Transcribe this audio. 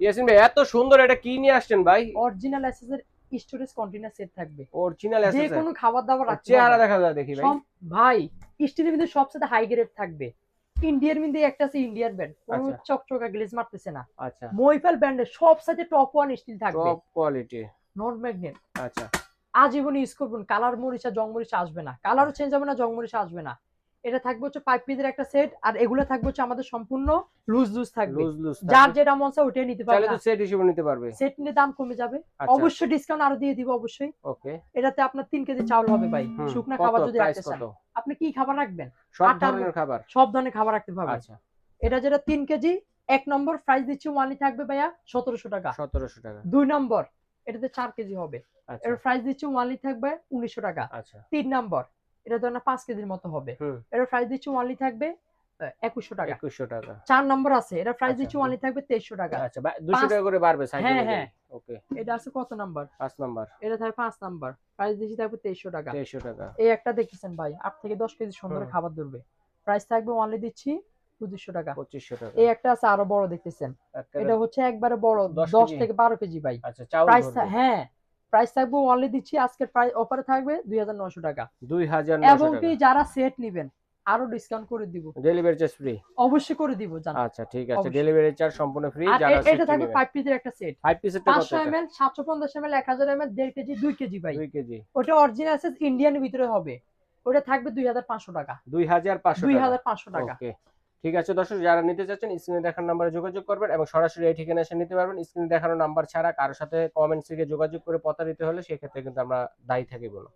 ইয়াসিন ভাই এত সুন্দর এটা কি নিয়ে আসছেন ভাই? অরিজিনাল এসএস এর স্টোরেজ কন্টেনার সেট থাকবে। অরিজিনাল যে কোনো খাবার দাবার রাখতে চেহারা দেখা যায় দেখি ভাই। ভাই স্টিলের মধ্যে সবচেয়ে হাই গ্রেড থাকবে। ইন্ডিয়ার মধ্যে একটা আছে ইন্ডিয়ান ব্র্যান্ড কোনো। চকচকা গ্লেজ মারতেছে না। আচ্ছা। মইফেল ব্র্যান্ডের সবচেয়ে টপ ওয়ান স্টিল থাকবে। টপ কোয়ালিটি নন ম্যাগনেট আচ্ছা। আজীবন ইউজ করবেন। কালার মরিচা জং মরিচা আসবে না। কালারও চেঞ্জ হবে না জং মরিচা আসবে না। এটা থাকবে হচ্ছে পাইপ পিসের একটা সেট আর এগুলো থাকবে হচ্ছে আমাদের সম্পূর্ণ লুজ লুজ থাকবে। যার যেটা মন চায় ওটাই নিতে পারবে তো সেট হিসেবে নিতে পারবে। সেট নিলে দাম কমে যাবে। আচ্ছা। অবশ্যই ডিসকাউন্ট আরও দিয়ে দিব অবশ্যই। ওকে এটাতে আপনার তিন কেজি চাউল হবে ভাই। শুকনো খাবার যদি রাখতে চান। আপনি কি খাবার রাখবেন? সব ধরনের খাবার। সব ধরনের খাবার রাখতে পারবেন আচ্ছা। এটা যেটা তিন কেজি এক নম্বর প্রাইস দিচ্ছি ওয়ানলি থাকবে ভাইয়া সতেরোশো টাকা। সতেরোশো টাকা। দুই নম্বর এটাতে চার কেজি হবে। আচ্ছা। এর প্রাইস দিচ্ছি ওয়ানলি থাকবে উনিশশো টাকা। আচ্ছা। তিন নম্বর এটা ধরেন পাঁচ কেজির মতো হবে। এর প্রাইস দিচ্ছি ওয়ানলি থাকবে একুশশো টাকা। একুশশো টাকা। চার নম্বর আছে এটা প্রাইস আচ্ছা, দিচ্ছি হুম। ওয়ানলি থাকবে তেইশশো টাকা। আচ্ছা দুশো টাকা করে বাড়বে হ্যাঁ, হ্যাঁ। ওকে। এটা আছে কত নাম্বার পাঁচ নাম্বার এটা থাকবে পাঁচ নাম্বার প্রাইস দিচ্ছি থাকবে তেইশশো টাকা। তেইশশো টাকা। এই একটা দেখতেছেন ভাই আট থেকে দশ কেজি সুন্দর খাবার ধরবে। প্রাইস থাকবে ওয়ানলি দিচ্ছি পঁচিশশো টাকা। পঁচিশশো টাকা। এই একটা আছে আরও বড় দেখতেছেন। এটা হচ্ছে একবারে বড় দশ দশ থেকে বারো কেজি ভাই। আচ্ছা প্রাইস হ্যাঁ। প্রাইস থাকবে অনলি দিচ্ছি আজকের প্রাইস অফারে থাকবে দুই হাজার নশো টাকা। দুই হাজার এবং কি যারা সেট নিবেন আরও ডিসকাউন্ট করে দিব। ডেলিভারি চার্জ ফ্রি অবশ্যই করে দিব জান। আচ্ছা ঠিক আছে ডেলিভারি চার্জ সম্পূর্ণ ফ্রি যারা এটা থাকবে ফাইভ পিসের একটা সেট ফাইভ পিসের কত পাঁচশো এটা? এম এল সাতশো পঞ্চাশ এম এক হাজার এম দেড় কেজি দুই কেজি ভাই। দুই কেজি। ওটা অরিজিনাল আছে ইন্ডিয়ানের ভিতরে হবে। ওটা থাকবে দুই হাজার পাঁচশো টাকা। দুই হাজার পাঁচশো দুই টাকা হাজার পাঁচশো টাকা। ওকে ঠিক আছে দর্শক, যারা নিতে চাচ্ছেন স্ক্রিনে দেখার নাম্বারে যোগাযোগ করবেন এবং সরাসরি এই ঠিকানা এসে নিতে পারবেন। স্ক্রিনে দেখানো নাম্বার ছাড়া কারোর সাথে কমেন্টস থেকে যোগাযোগ করে পতা প্রতারিত হলে সেক্ষেত্রে কিন্তু আমরা দায়ী থাকি বলো